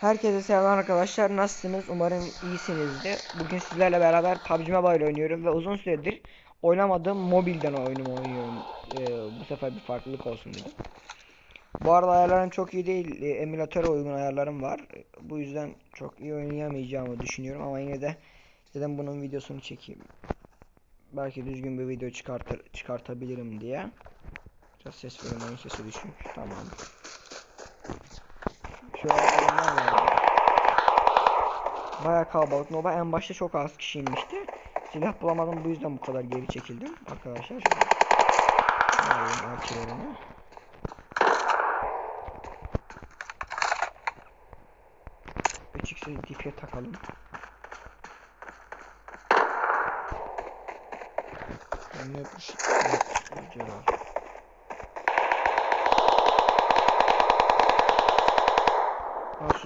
Herkese selam arkadaşlar. Nasılsınız? Umarım iyisinizdir. Bugün sizlerle beraber PUBG Mobile oynuyorum ve uzun süredir oynamadığım mobilden oyunumu oynuyorum. Ee, bu sefer bir farklılık olsun dedim. Bu arada ayarlarım çok iyi değil. Ee, emülatöre uygun ayarlarım var. Bu yüzden çok iyi oynayamayacağımı düşünüyorum ama yine de dedim bunun videosunu çekeyim. Belki düzgün bir video çıkartır çıkartabilirim diye. Biraz ses verin oyun sesi düşük. Tamam. Şöyle. Bayağı kalabalık. Nova en başta çok az kişi inmişti. Silah bulamadım bu yüzden bu kadar geri çekildim arkadaşlar. Alayım arkalarını. Açıkçası dipe takalım. Ne yapmış? Celal.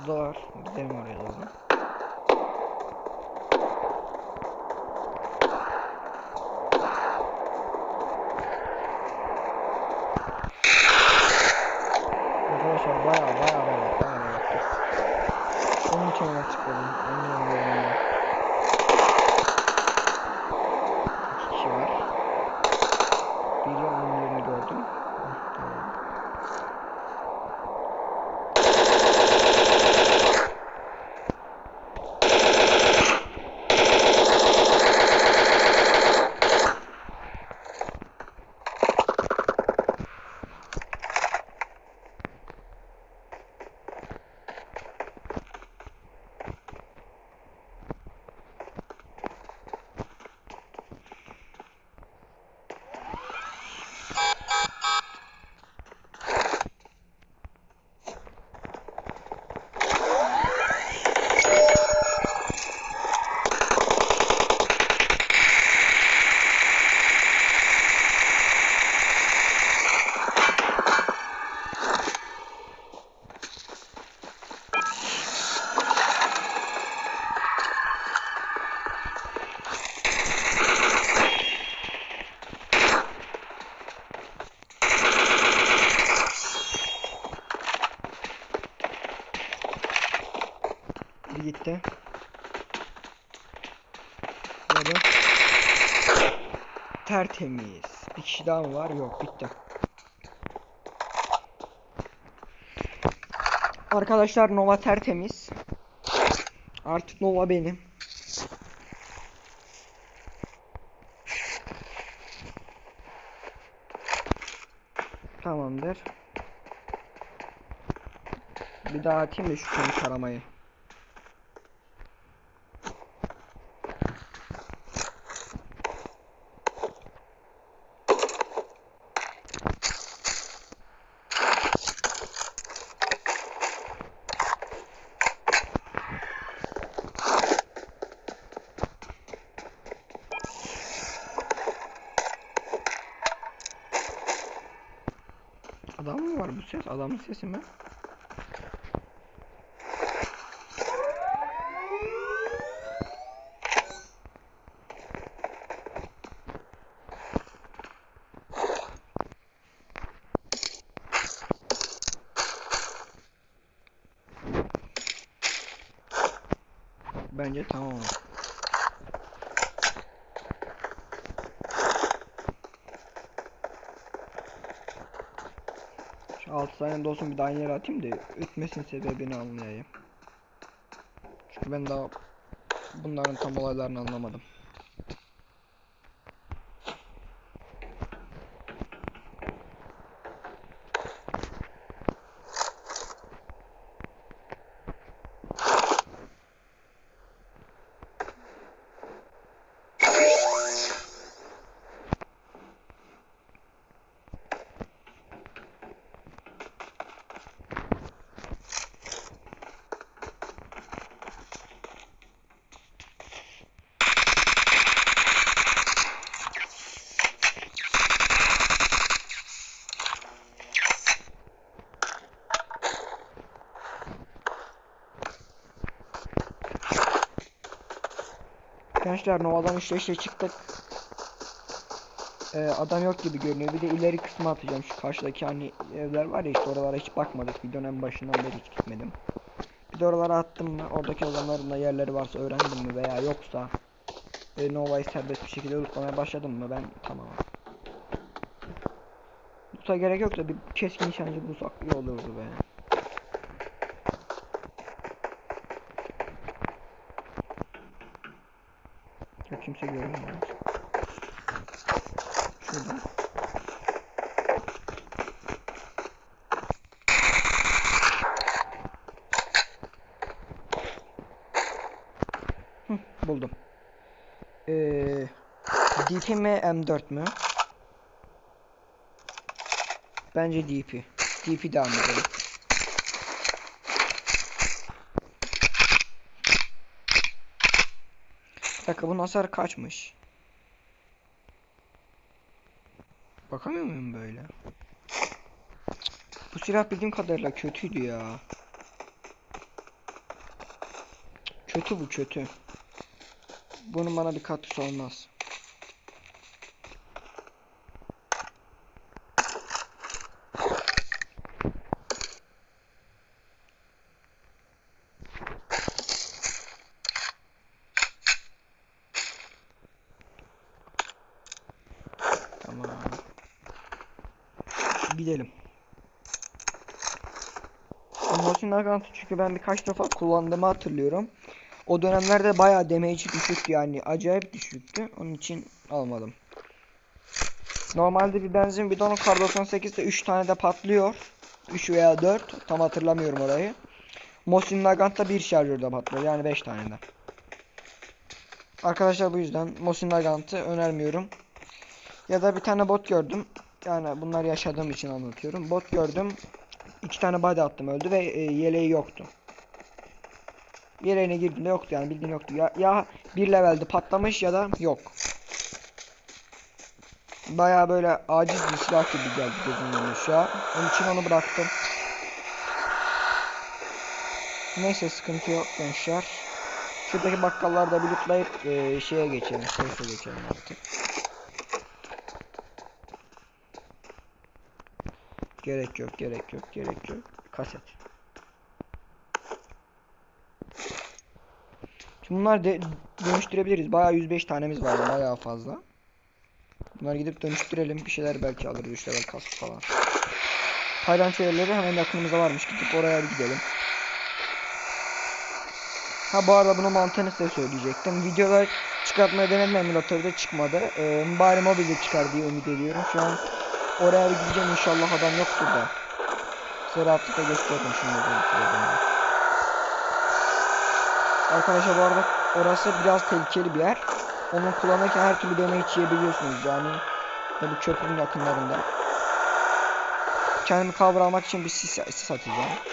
Suda var. Gidelim oraya doğru. Arkadaşlar baya baya baya baya yaptık. Onun için ona tıkladım. Onun yanında İki kişi var. Biri onun yerini gördüm. Hı, tamam. Bir gitti. Böyle. Tertemiz. Bir kişi daha mı var? Yok bitti. Arkadaşlar Nova tertemiz. Artık Nova benim. Tamamdır. Bir daha atayım da şu seni taramayı. Adam mı var bu ses? Adamın sesi mi? Bence tamam. Şu 6 saniyede olsun bir daha yere atayım da ütmesin sebebini anlayayım. Çünkü ben daha bunların tam olaylarını anlamadım. Gençler Nova'dan 3 5'e çıktık. Ee, adam yok gibi görünüyor. Bir de ileri kısmı atacağım. Şu karşıdaki hani evler var ya işte oralara hiç bakmadık. Videonun en başından beri hiç gitmedim. Bir de oralara attım mı oradaki adamların da yerleri varsa öğrendim mi veya yoksa ve Nova'yı serbest bir şekilde lootlamaya başladım mı ben tamam. Loot'a gerek yok da bir keskin nişancı bulsak iyi olurdu be. Yok kimse görmüyor. Şurada. Buldum. Ee, DP mi M4 mü? Bence DP. DP devam edelim. Dakika bunun hasarı kaçmış? Bakamıyor muyum böyle? Bu silah bildiğim kadarıyla kötüydü ya. Kötü bu kötü. Bunun bana bir katkısı olmaz. Gidelim. Motion Nagant çünkü ben birkaç defa kullandığımı hatırlıyorum. O dönemlerde bayağı damage düşüktü yani acayip düşüktü. Onun için almadım. Normalde bir benzin bidonu kar 98'de 3 tane de patlıyor. 3 veya 4 tam hatırlamıyorum orayı. Mosin Nagant'ta bir şarjörde patlıyor yani 5 tane de. Arkadaşlar bu yüzden Mosin Nagant'ı önermiyorum. Ya da bir tane bot gördüm. Yani bunlar yaşadığım için anlatıyorum. Bot gördüm. İki tane body attım öldü ve e, yeleği yoktu. Yeleğine girdiğinde yoktu yani bildiğin yoktu. Ya, ya bir levelde patlamış ya da yok. Baya böyle aciz bir silah gibi geldi gözümün şu. Onun için onu bıraktım. Neyse sıkıntı yok gençler. Şuradaki bakkallarda bir lootlayıp e, şeye geçelim. Seyfe geçelim artık. Gerek yok, gerek yok, gerek yok. Kaset. Şimdi bunlar de dönüştürebiliriz. Bayağı 105 tanemiz var. Bayağı fazla. Bunları gidip dönüştürelim. Bir şeyler belki alırız. 3 level kask falan. Tayland yerleri hemen yakınımızda varmış. Gidip oraya bir gidelim. Ha bu arada bunu mantığını size söyleyecektim. Videolar çıkartmaya denedim emülatörde çıkmadı. Ee, bari mobilde çıkar diye ümit ediyorum. Şu an oraya gideceğim inşallah adam yoktur da. Size rahatlıkla gösteririm şimdi. Arkadaşlar bu arada orası biraz tehlikeli bir yer. Onu kullanırken her türlü damage yiyebiliyorsunuz yani. Bu köprünün yakınlarında. Kendimi cover almak için bir sis, sis atacağım.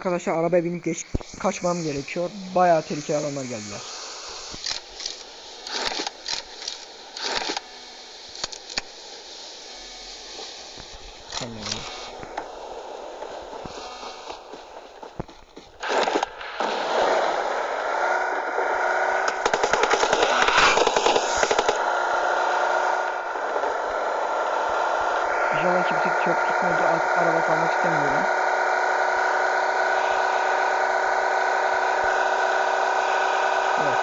Arkadaşlar arabaya binip geç kaçmam gerekiyor. Bayağı tehlikeli adamlar geldiler. Tamam. İnşallah kimse çok tutmadı araba kalmak istemiyorum. Evet.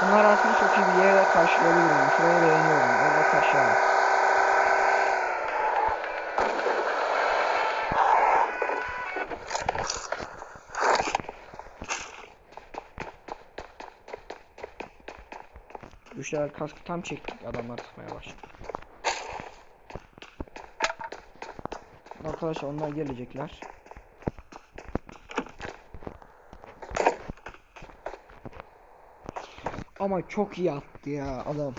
Bunlar aslında çok iyi bir yere karşılayabilirim. Şurayı beğeniyorum. Orada taşa. Güçler kaskı tam çektik. Adamlar sıkmaya başladı. Arkadaşlar onlar gelecekler. Ama çok iyi attı ya adam.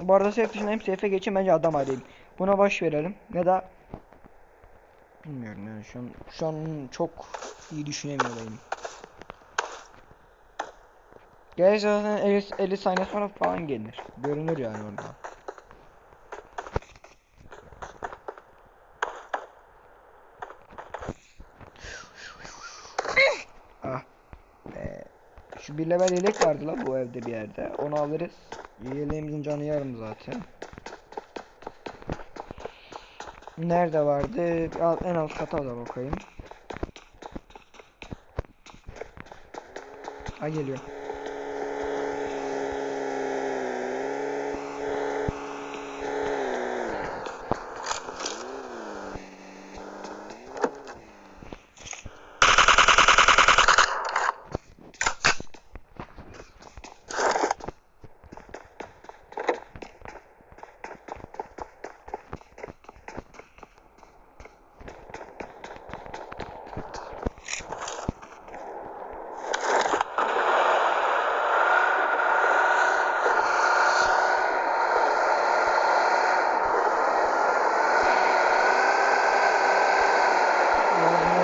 Bu arada safe dışında hem safe'e geçeyim bence adam arayayım. Buna baş verelim. Ya da bilmiyorum yani şu an şu an çok iyi düşünemiyorum. Gerçi zaten 50, 50 saniye sonra falan gelir. Görünür yani orada. Ah. Be. Şu bir level yelek vardı la bu evde bir yerde. Onu alırız. Yeleğimizin canı yarım zaten. Nerede vardı? Al, en alt kata da bakayım. Ha geliyor.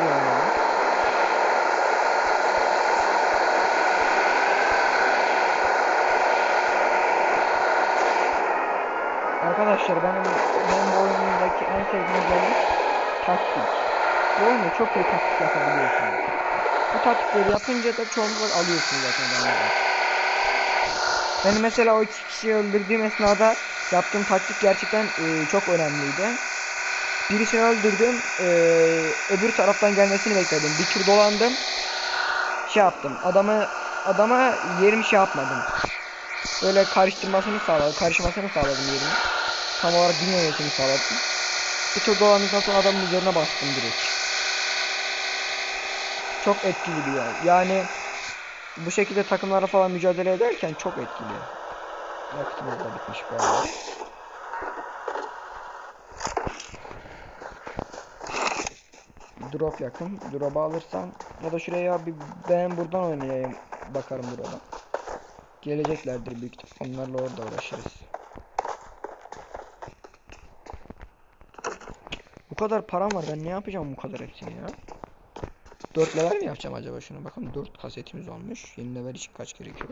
Nereye oynadı? Arkadaşlar benim benim bu oyundaki en sevdiğim özellik taktik. Bu oyunda çok iyi taktik yapabiliyorsunuz. Bu taktikleri yapınca da çoğunlukla alıyorsunuz zaten benden. Ben mesela o iki kişiyi öldürdüğüm esnada yaptığım taktik gerçekten e, çok önemliydi. Birisini öldürdüm. e, öbür taraftan gelmesini bekledim. Bir tur dolandım. Şey yaptım. Adamı adama yerimi şey yapmadım. Böyle karıştırmasını sağladım. Karışmasını sağladım yerimi. Tam olarak bilmemesini sağladım. Bir tur dolandıktan sonra adamın üzerine bastım direkt. Çok etkili bir yol. Yani bu şekilde takımlara falan mücadele ederken çok etkili. Vakitimiz de bitmiş arada. Drop yakın. Drop'u alırsan ya da şuraya bir ben buradan oynayayım. Bakarım drop'a. Geleceklerdir büyük ihtimal. Onlarla orada uğraşırız. Bu kadar param var. Ben ne yapacağım bu kadar hepsini ya? 4 level mi yapacağım acaba şunu? Bakın 4 kasetimiz olmuş. Yeni level için kaç gerekiyor?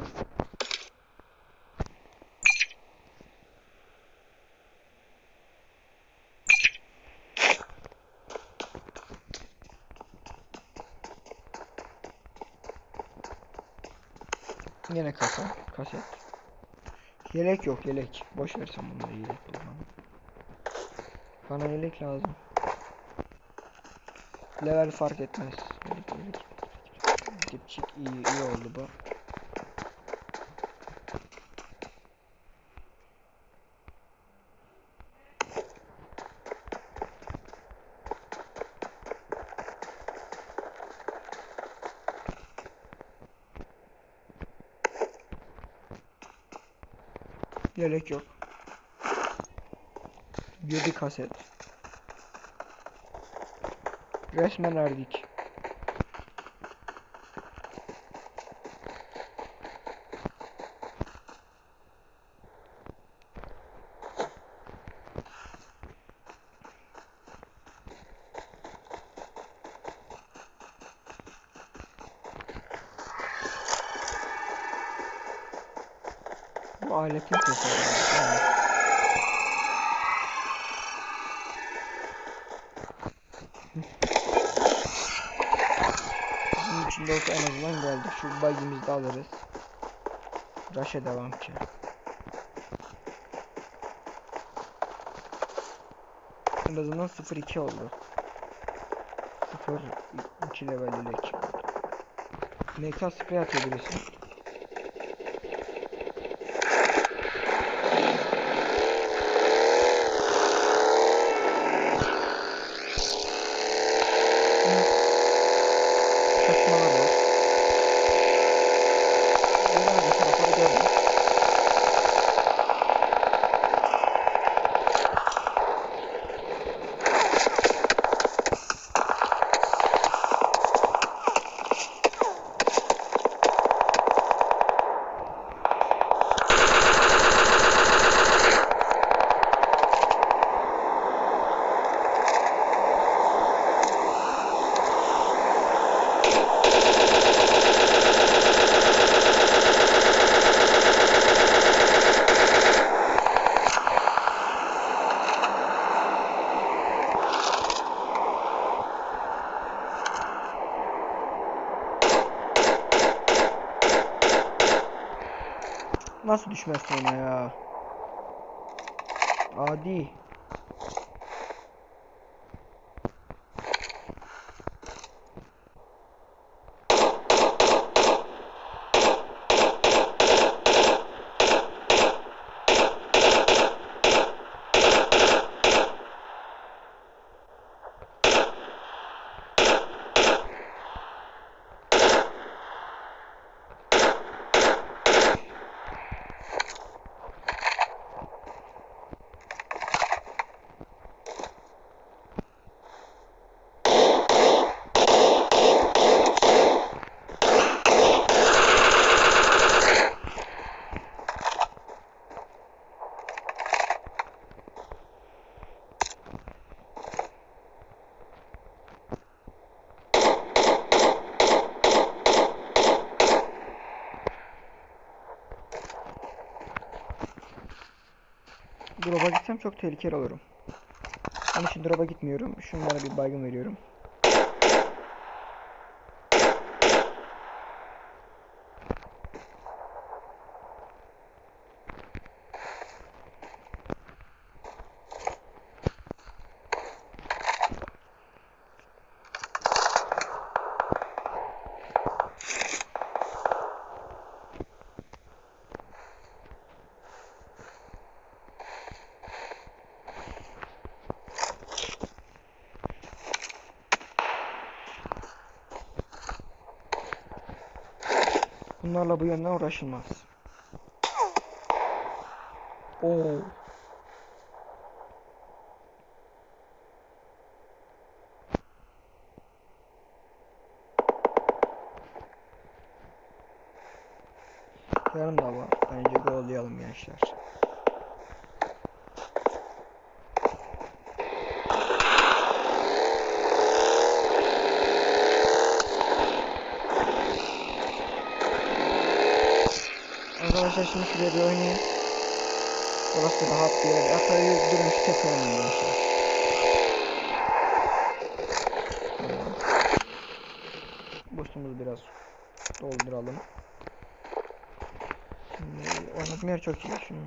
Yine kasa, kaset. Yelek yok, yelek. Boş ver sen bunları yelek bul bana. Bana yelek lazım. Level fark etmez. Dipçik iyi, iyi oldu bu. Yelek yok. 7 kaset. Resmen erdik. Bu aletin sesi. Evet. Bunun içinde olsa en azından geldik. Şu bagimizi de alırız. Rush'a devam ki. En azından 0-2 oldu. 0-2 level ile 2 oldu. MK spray atıyor birisi. Çatışmalar var. Buradan da tarafları gördüm. Nasıl düşmezsin ona ya? Adi. Gitsem çok tehlikeli olurum. Onun için drop'a gitmiyorum. Şunlara bir baygın veriyorum. Bunlarla bu yönden uğraşılmaz. Oo. Yarım da var. Bence gollayalım gençler. Arkadaşlar şimdi şuraya bir oynayayım. Burası rahat bir yer. Atayı durmuş tepe oynayayım. Tamam. Boostumuzu biraz dolduralım. Şimdi oynatma yer çok iyi. Şunu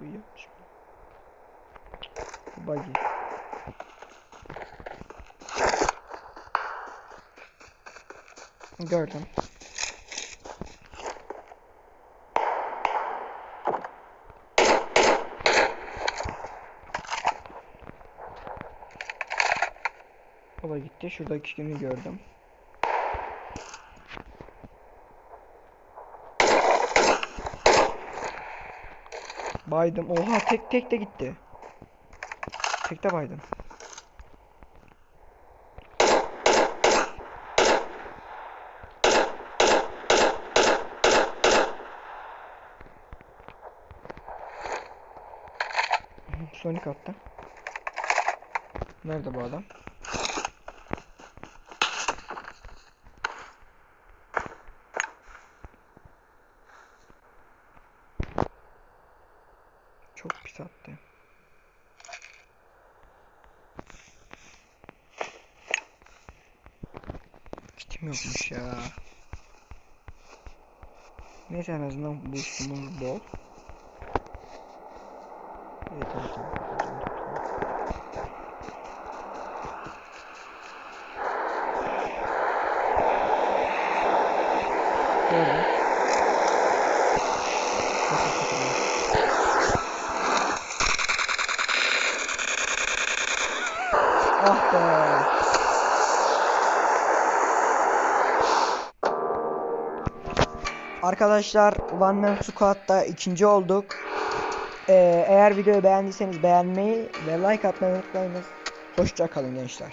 bu yapmış. Buggy. Gördüm. O da gitti. Şuradaki kimi gördüm. Baydım. Oha tek tek de gitti. Tek de baydım. Sonic attı. Nerede bu adam? Çok pis attı. Kitim yokmuş ya. Neyse en azından boostumuz bol. Evet, evet, evet. Gördüm. Çok kötü. Ah be. Arkadaşlar One Man Squad'da ikinci olduk. Ee, eğer videoyu beğendiyseniz beğenmeyi ve like atmayı unutmayınız. Hoşça kalın gençler.